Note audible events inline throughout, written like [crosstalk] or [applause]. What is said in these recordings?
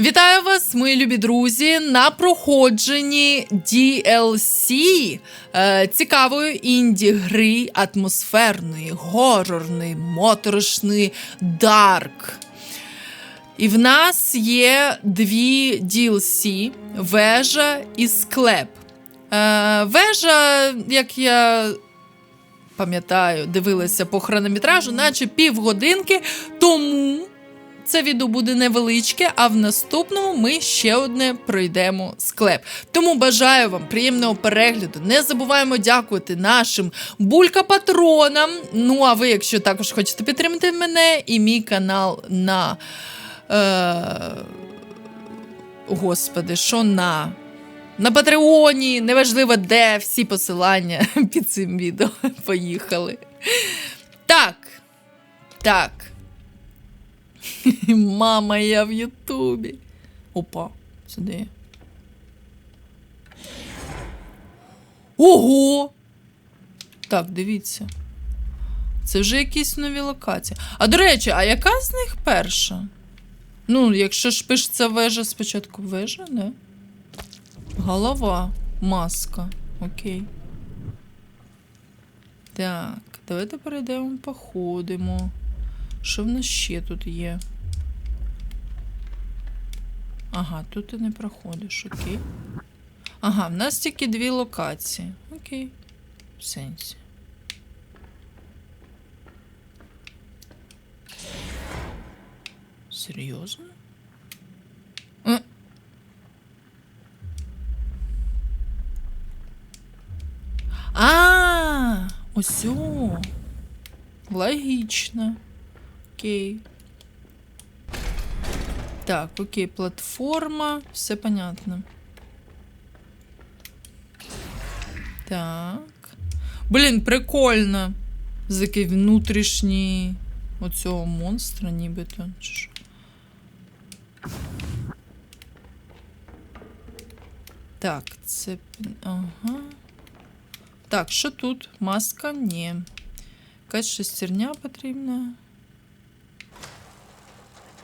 Вітаю вас, мої любі друзі, на проходженні DLC е, цікавої інді-гри атмосферної, горорної, моторошної, дарк. І в нас є дві DLC вежа і склеп. Е, вежа, як я пам'ятаю, дивилася по хронометражу, наче півгодинки, тому це відео буде невеличке, а в наступному ми ще одне пройдемо склеп. Тому бажаю вам приємного перегляду. Не забуваємо дякувати нашим булька-патронам. Ну, а ви, якщо також хочете підтримати мене і мій канал на. Е... Господи, що на? На Патреоні, неважливо де, всі посилання [laughs] під цим відео. Поїхали. Так. Так. [laughs] Мама, я в Ютубі. Опа, сюди. Ого! Так, дивіться. Це вже якісь нові локації. А до речі, а яка з них перша? Ну, якщо ж пишеться вежа, спочатку вежа, не? Голова, маска. Окей. Так, давайте перейдемо, походимо. Що в нас ще тут є? Ага, тут ти не проходиш, окей. Ага, в нас тільки дві локації. Окей. В сенсі. Серйозно? Е. А, ось. о. Логічно. Окей. Так, окей, платформа, все понятно. Так. Блін, прикольно. З який внутрішній оцього монстра, нібито. Так, це. Ага. Так, що тут? Маска? Ні. Якась шестерня потрібна.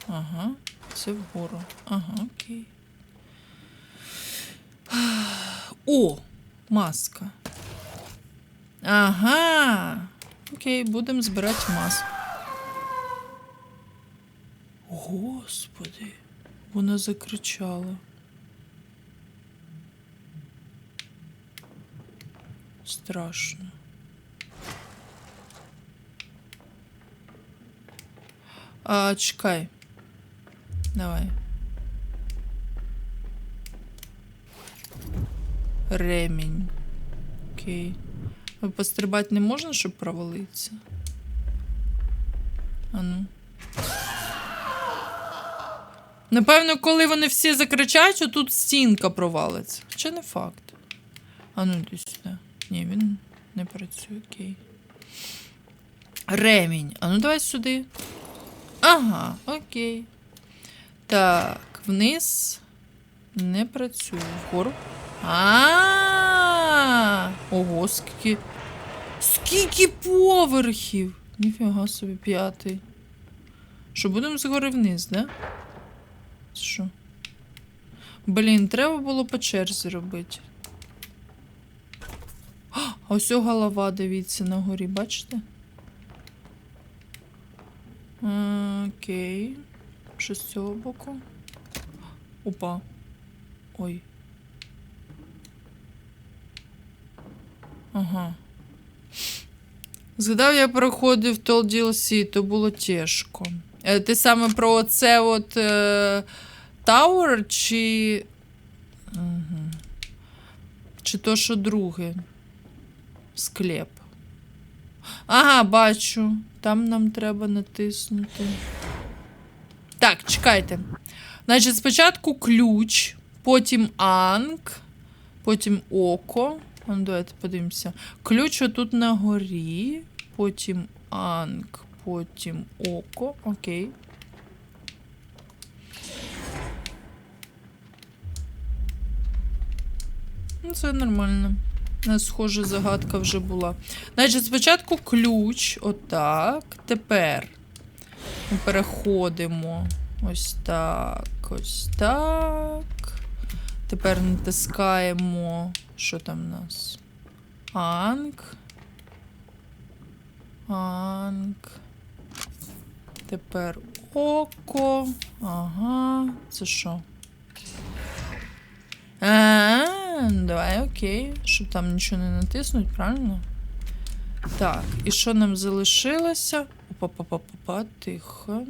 Ага, це вгору. Ага, окей. О, маска. Ага. Окей, будемо збирати маску. Господи, вона закричала. Страшно. А, чекай. Давай. Ремінь. Окей. А Пострибати не можна, щоб провалитися? А ну. Напевно, коли вони всі закричать, отут стінка провалиться. Хоча не факт. А ну йди сюди. Ні, він не працює, окей. Ремінь. А ну давай сюди. Ага, окей. Так, вниз не працює. Вгору. А. Ого, скільки. Скільки поверхів! Ніфіга собі п'ятий. Що, будемо згори вниз, да? Що? Блін, треба було по черзі робити. А ось голова, дивіться, на горі, бачите? Окей. Що з цього боку? Опа. Ой. Ага. Згадав, я проходив Тол DLC, то було тяжко. Е, Ти саме про оце от е, Tower чи. Угу. Чи то, що друге? Склеп. Ага, бачу. Там нам треба натиснути. Так, чекайте. Значить, спочатку ключ, потім анк, потім око. Ну, давайте подивимося. Ключ отут на горі, потім анк, потім око. Окей. Ну, це нормально. Схожа загадка вже була. Значить, спочатку ключ, отак. Тепер переходимо Ось так. Ось так. Тепер натискаємо. Що там у нас? Анк. Анк. Тепер око. Ага. Це що? А, давай, окей. Щоб там нічого не натиснуть, правильно? Так, і що нам залишилося? Опа-па-па-па-па, тихо.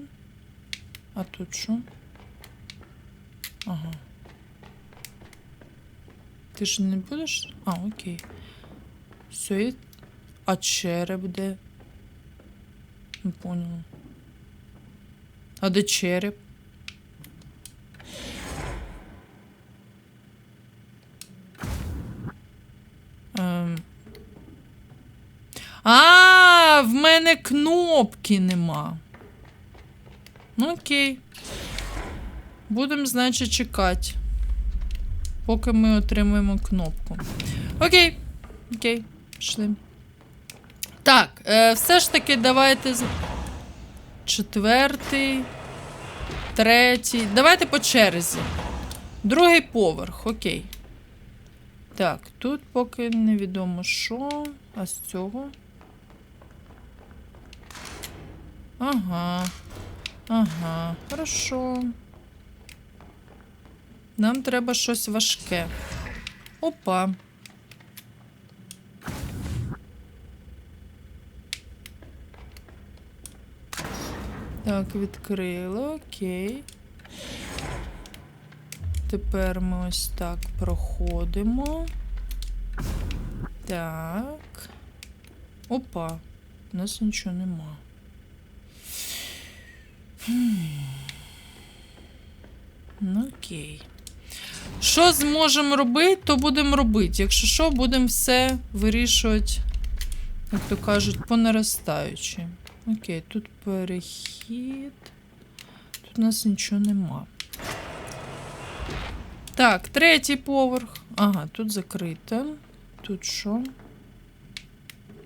А тут що? Ага. Ти ж не будеш? А, окей. Все, і... а череп де? Не поняла. А де череп? А, в мене кнопки нема. Ну, окей. Будемо, значить, чекати. Поки ми отримаємо кнопку. Окей. Окей, пішли. Так, е, все ж таки, давайте. Четвертий. Третій. Давайте по черзі. Другий поверх, окей. Так, тут поки невідомо що. А з цього. Ага. Ага, хорошо. Нам треба щось важке. Опа. Так, відкрили, окей. Тепер ми ось так проходимо. Так. Опа. У нас нічого нема. Ну, окей. Що зможемо робити, то будемо робити. Якщо що, будемо все вирішувати, як то кажуть, по наростаючій. Окей, тут перехід. Тут у нас нічого нема. Так, третій поверх. Ага, тут закрито. Тут що?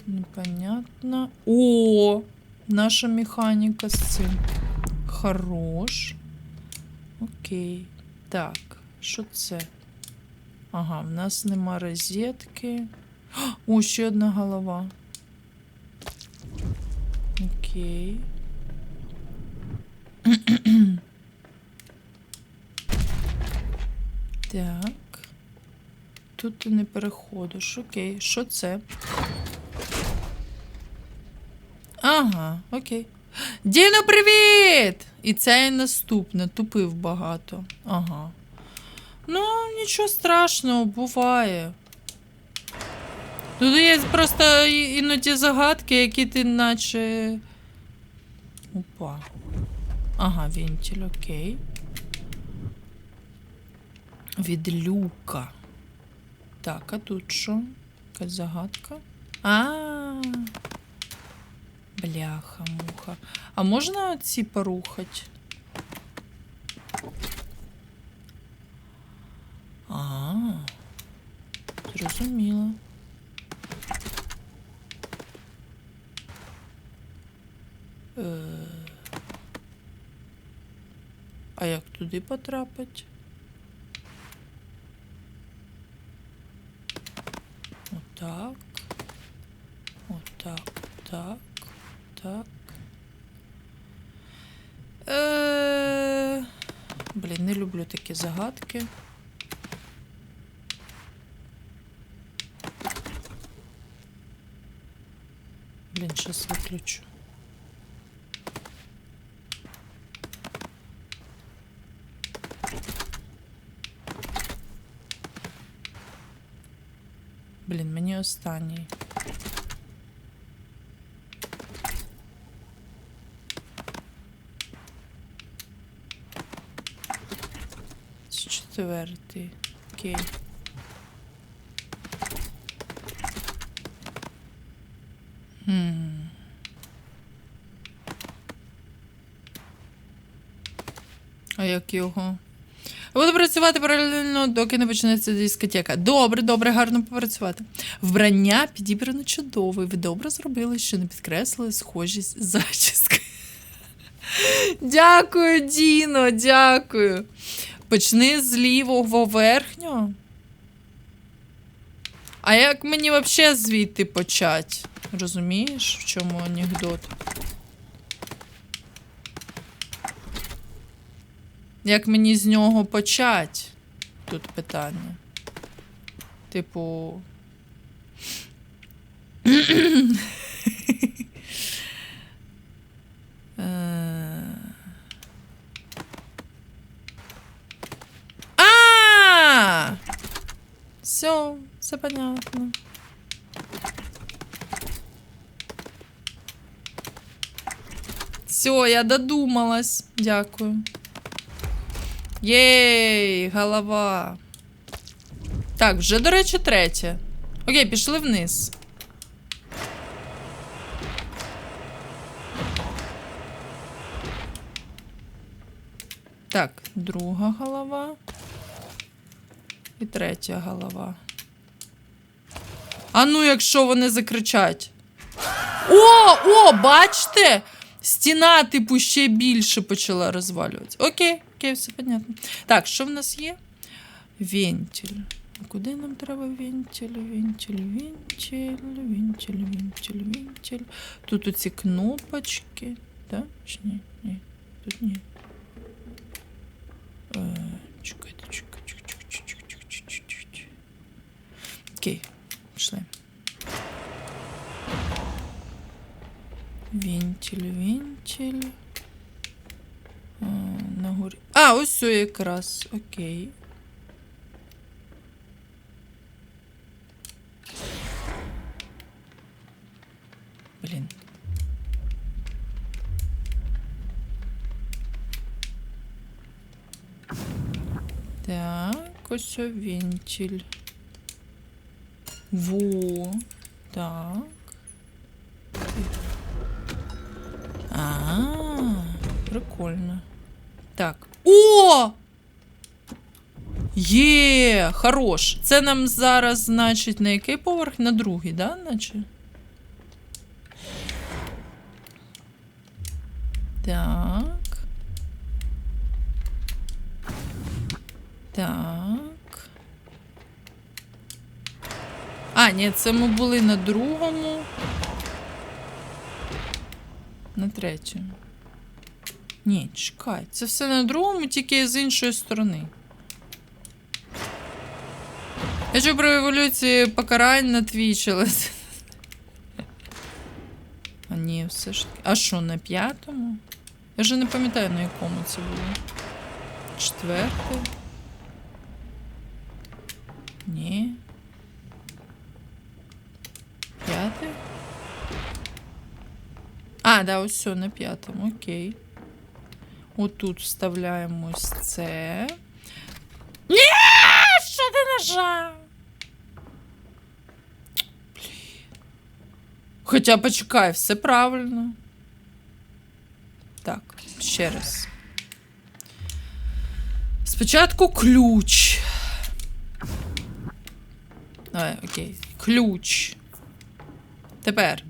Непонятно. О! Наша механіка з цим. Хорош. Окей. Так, що це? Ага, в нас нема розетки. О, ще одна голова. Окей. Так. Тут ти не переходиш. Окей, що це? Ага, окей. Діно, привіт! І це і наступне. Тупив багато. Ага. Ну, нічого страшного, буває. Тут є просто іноді загадки, які ти наче. Опа. Ага, вентиль, окей. Від люка. Так, а тут що? Якась загадка? А. Бляха, муха. А можна ці порухати? А. Зрозуміло. Е. А як туди потрапить? Отак. Отак, так, так. Е... Блін, не люблю такі загадки. Блін, щас виключу. Блін, мені останній. Це четвертий. Окей. А як його? Буду працювати паралельно, доки не почнеться дискотека. Добре, добре, гарно попрацювати. Вбрання підібрано чудове. Ви добре зробили, що не підкреслили схожість з зачіскою. [laughs] Дякую, Діно, дякую. Почни з лівого верхнього. А як мені взагалі звідти почати? Розумієш, в чому анекдот? Як мені з нього почати? Тут питання. Типу. [clears throat] Е. Все, все понятно. Все, я додумалась. Дякую. Єй, голова. Так, вже, до речі, третє. Окей, пішли вниз. Так, друга голова. І третя голова. А ну, якщо вони закричать. О, о, бачите? Стіна, типу, ще більше почала розвалюватися. Окей, окей, все понятно. Так, що в нас є? Вентиль. Куди нам треба вентиль, вентиль, вентиль, вентиль, вентиль, вентиль. Тут оці кнопочки. Да? Чи ні? Ні. Тут ні. Е, Чекайте, чекайте, чекайте, чекайте. Окей, пішли. Вентиль. А, на горі. А, ось все якраз. Окей. Блін. Так, ось о вентиль. Во. Так. А, прикольно. Так. О! Є, хорош. Це нам зараз, значить, на який поверх? На другий, да, наче? Так. Так. А, ні, це ми були на другому. На третьому. Ні, чекай. Це все на другому, тільки з іншої сторони. Я чув про еволюцію покарань на Твічі, але... А ні, все ж таки. А що, на п'ятому? Я вже не пам'ятаю, на якому це було. Четвертий. Ні. П'ятий? А, да, все, на п'ятому, окей. Отут вставляємо ось це. Ні! Що ти нажав? Хоча почекай, все правильно. Так, ще раз. Спочатку ключ. Давай, окей. Ключ. Тепер.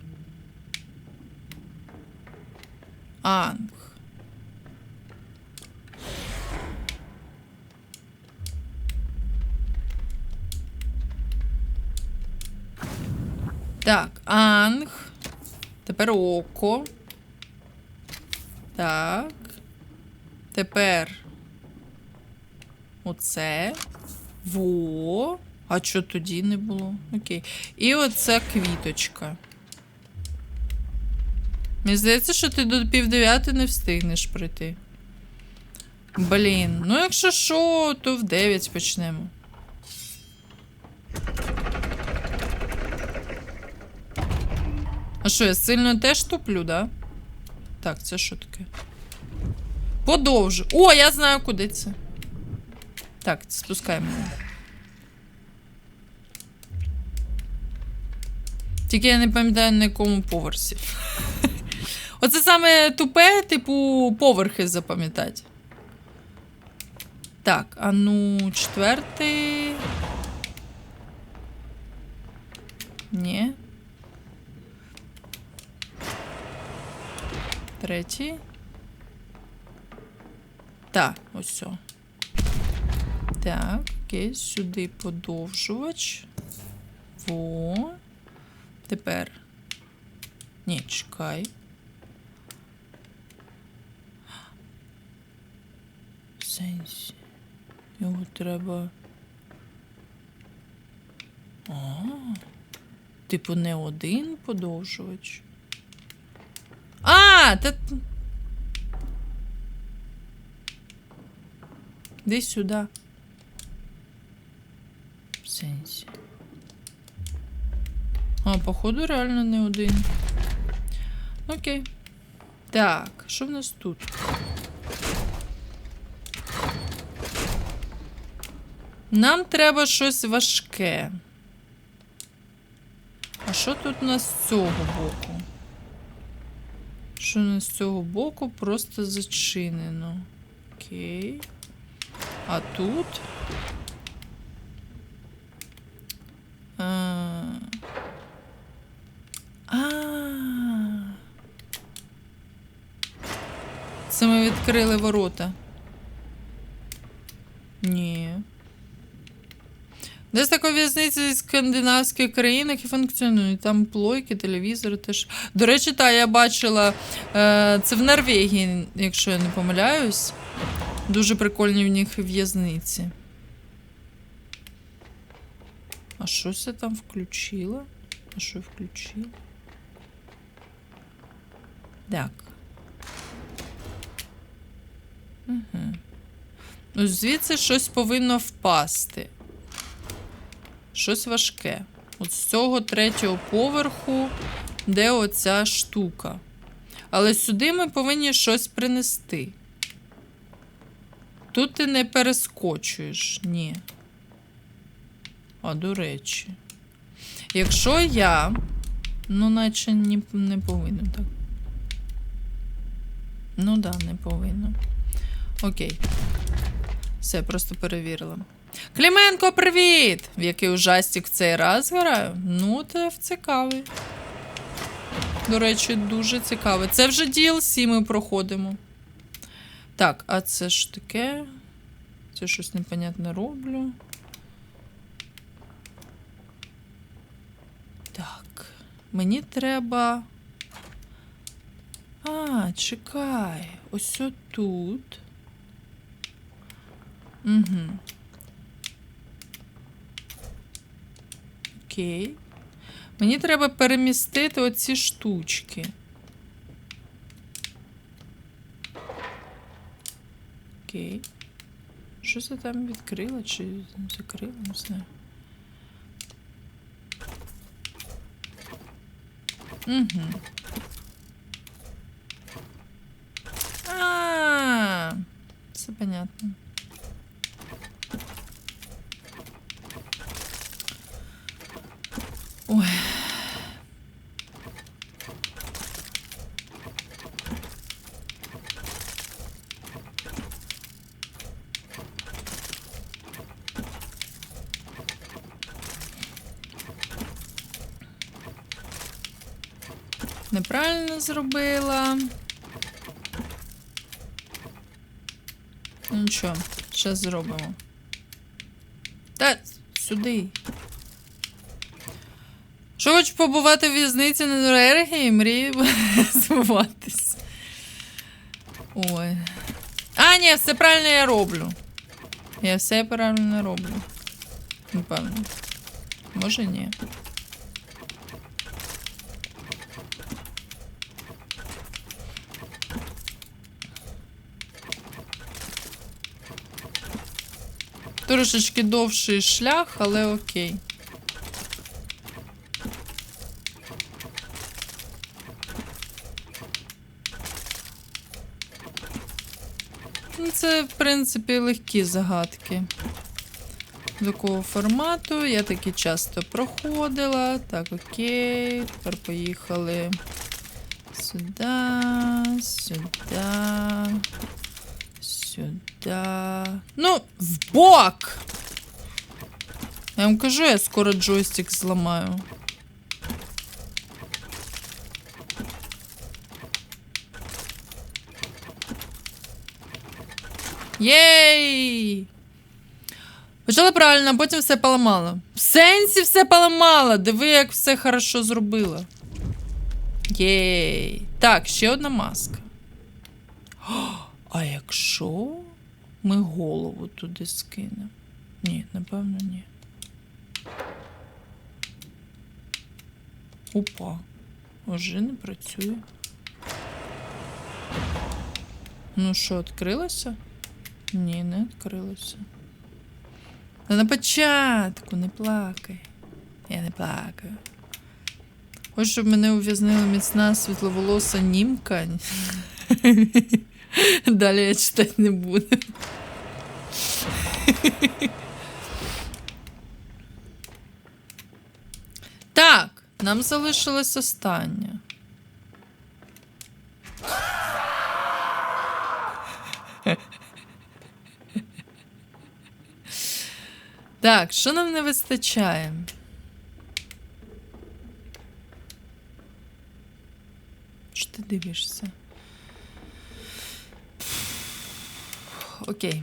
Анг. Так, анг. Тепер око. Так. Тепер. Оце. Во. А що тоді не було? Окей. І оце квіточка. Мені здається, що ти до півдев'яти не встигнеш прийти. Блін, ну якщо що, то в 9 почнемо. А що, я сильно теж туплю, да? Так, це що таке? Подовжу. О, я знаю, куди це. Так, спускаємо. Тільки я не пам'ятаю на якому поверсі. Оце саме тупе, типу, поверхи запам'ятати. Так, а ну, четвертий. Ні. Третій. Так, ось. все. Так, окей, сюди подовжувач. Во. Тепер. Ні, чекай. Сенсі. Його треба. А. Типу, не один подовжувач. А, та. Іди сюди. В сенсі. А, походу, реально не один. Окей. Так, що в нас тут? Нам треба щось важке. А що тут у нас з цього боку? Що у нас з цього боку просто зачинено. Окей. А тут. А. Це ми відкрили ворота. Ні. Десь така в'язниця зі скандинавських країн, які функціонують. Там плойки, телевізори теж. До речі, та я бачила. Е, це в Норвегії, якщо я не помиляюсь. Дуже прикольні в них в'язниці. А щось я там включила? А що включила? Так. Угу. Звідси щось повинно впасти. Щось важке. От з цього третього поверху, де оця штука. Але сюди ми повинні щось принести. Тут ти не перескочуєш, ні. А, до речі. Якщо я. Ну, наче ні, не повинно так. Ну да, не повинно. Окей. Все, просто перевірила. Кліменко, привіт! В який ужастик в цей раз граю? Ну, це цікавий. До речі, дуже цікавий. Це вже DLC ми проходимо. Так, а це ж таке. Це щось непонятне роблю. Так. Мені треба. А, чекай. Ось тут. Угу. Окей. Мені треба перемістити оці штучки. Окей. Що це там відкрила чи закрила? Не знаю. Угу. А, все понятно. Ой. Неправильно зробила. Ну нічого, зараз зробимо. Та сюди. Що хочу побувати в в'язниці на Норвегії і мрію [laughs] звуватись. Ой. А, ні, все правильно я роблю. Я все правильно роблю. Напевно. Може ні. Трошечки довший шлях, але окей. Ну, Це, в принципі, легкі загадки. Такого формату. Я таки часто проходила. Так, окей. Тепер поїхали сюди, сюди, сюди. Ну, в бок! Я вам кажу, я скоро джойстик зламаю. Єй! Почала правильно, а потім все поламала. В сенсі все поламала. Диви, як все хорошо зробила. Єй. Так, ще одна маска. О, а якщо ми голову туди скинемо? Ні, напевно, ні. Опа. Уже не працює. Ну що, відкрилося? Ні, не відкрилося. Та на початку не плакай. Я не плакаю. Ось щоб мене ув'язнила міцна світловолоса німка. Далі я читати не буду. Так, нам залишилось останнє. Так, що нам не вистачає? Що ти дивишся? Окей.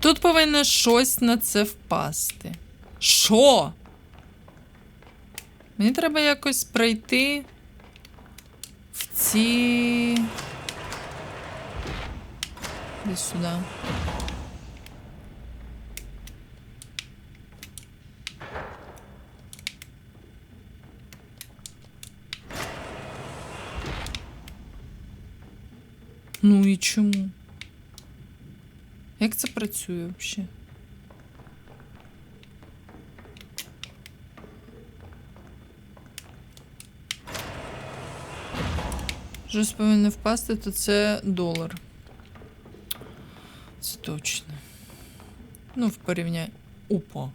Тут повинно щось на це впасти. Що? Мені треба якось пройти в ці. Десь сюди. Ну і чому? Як це працює взагалі? Щось повинно впасти, то це долар. Це точно. Ну, в порівнянні. Опа.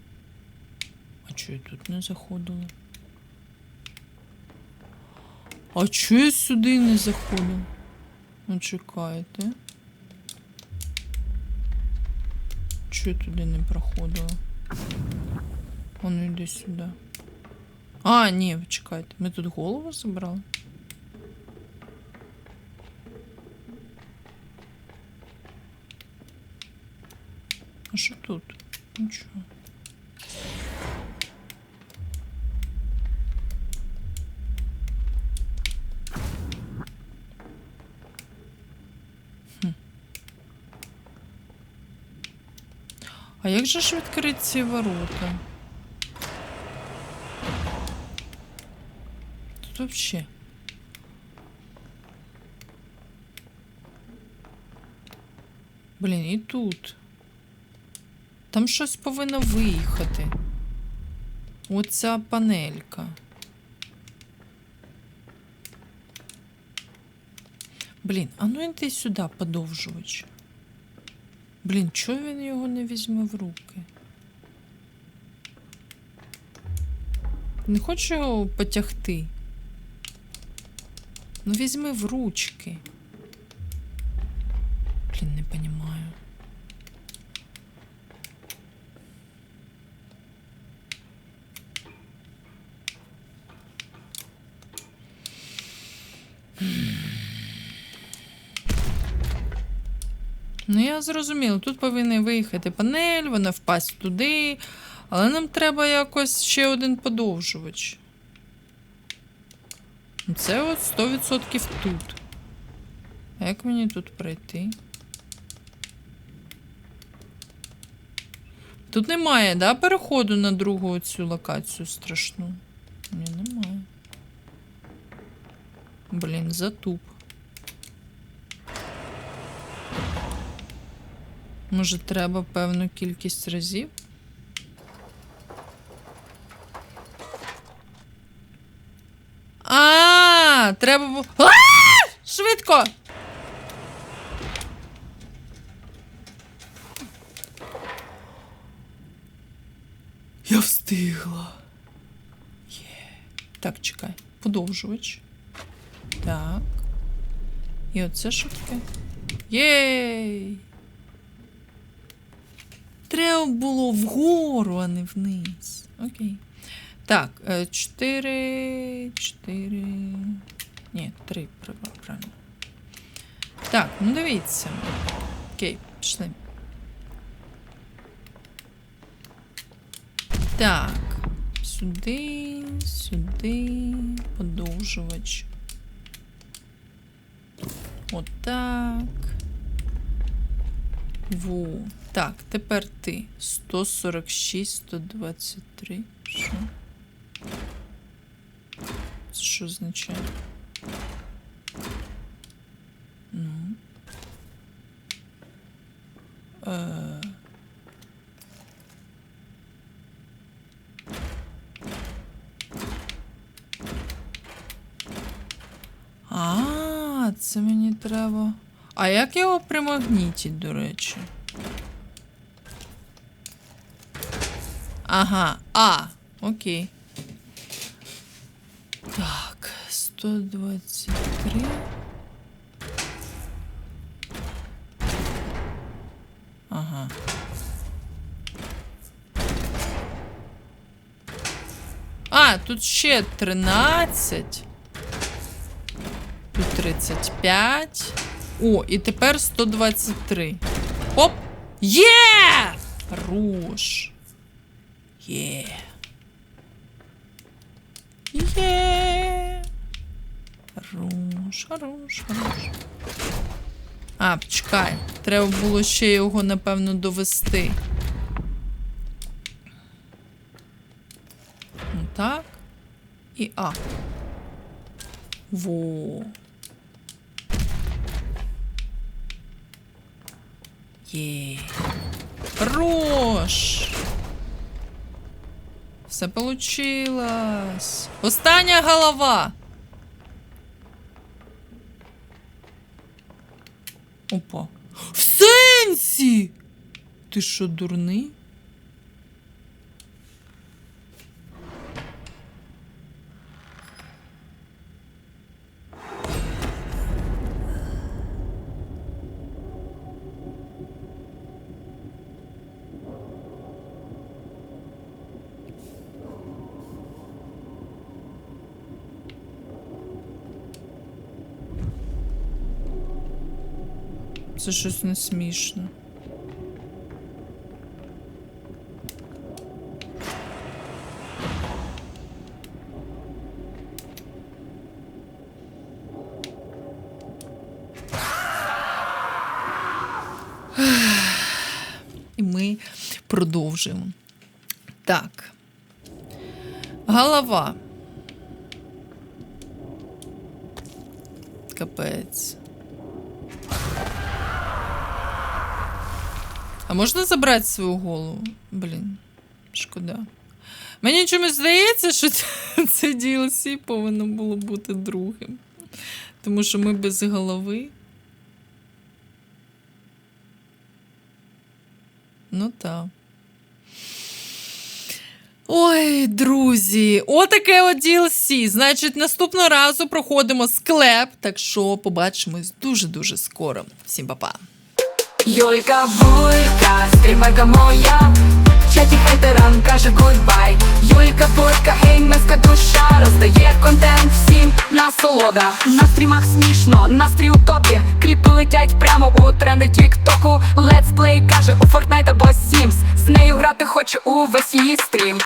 А чого я тут не заходила? А чого я сюди не заходила? Ну, чекайте. Чого я туди не проходила? А ну йди сюди. А, ні, чекайте. Ми тут голову забрали? А що тут? Нічого. А як же ж відкрити ці ворота? Тут вообще. Блін, і тут. Там щось повинно виїхати. Оця панелька. Блін, а ну йди сюди, подовжувач. Блін, чого він його не візьме в руки? Не хочу його потягти. Ну візьми в ручки. Блін, не понімаю. Я зрозуміла, тут повинна виїхати панель, вона впасть туди, але нам треба якось ще один подовжувач. Це от 100% тут. А як мені тут пройти? Тут немає, да, переходу на другу цю локацію страшну? Ні, немає. Блін, затуп. Може, треба певну кількість разів? А, треба було. Швидко! Я встигла. Є. Так, чекай. Подовжувач. Так. І оце що таке? Єй! Треба було вгору, а не вниз. Окей. Так, е, чотири. Чотири. Ні, три, прав- правильно. Так, ну дивіться. Окей, пішли. Так. Сюди, сюди, подовжувач. Отак. Ву. Так, тепер ти. 146, 123. Що? Це що означає? Ну. Е. А, це мені треба. А як його примагнітить, до речі? Ага, а, окей. Так, 123. Ага. А, тут ще 13. Тут 35. О, і тепер 123. Оп! Є! Хорош. Є. Є. Хорош, хорош, хорош. А, чекай. Треба було ще його, напевно, довести. Ну так. І А. Во. Є. Хорош. Все получилось. Остання голова. Опа. В сенсі! Ти що, дурний? Це щось не смішно. [sighs] І ми продовжуємо. Так. Голова. Капець. А можна забрати свою голову? Блін, шкода. Мені чомусь здається, що це, [laughs] DLC повинно було бути другим. Тому що ми без голови. Ну так. Ой, друзі, отаке от DLC. Значить, наступного разу проходимо склеп, так що побачимось дуже-дуже скоро. Всім па-па. Юлька булька, стрімерка моя, в чаті ветеран каже гудбай. Юлька булька, геймерська душа, роздає контент всім насолода. На стрімах смішно, настрій у топі. Кліпи летять прямо у тренди тіктоку. Летсплей каже у Fortnite або Sims. З нею грати хоче увесь її стрім.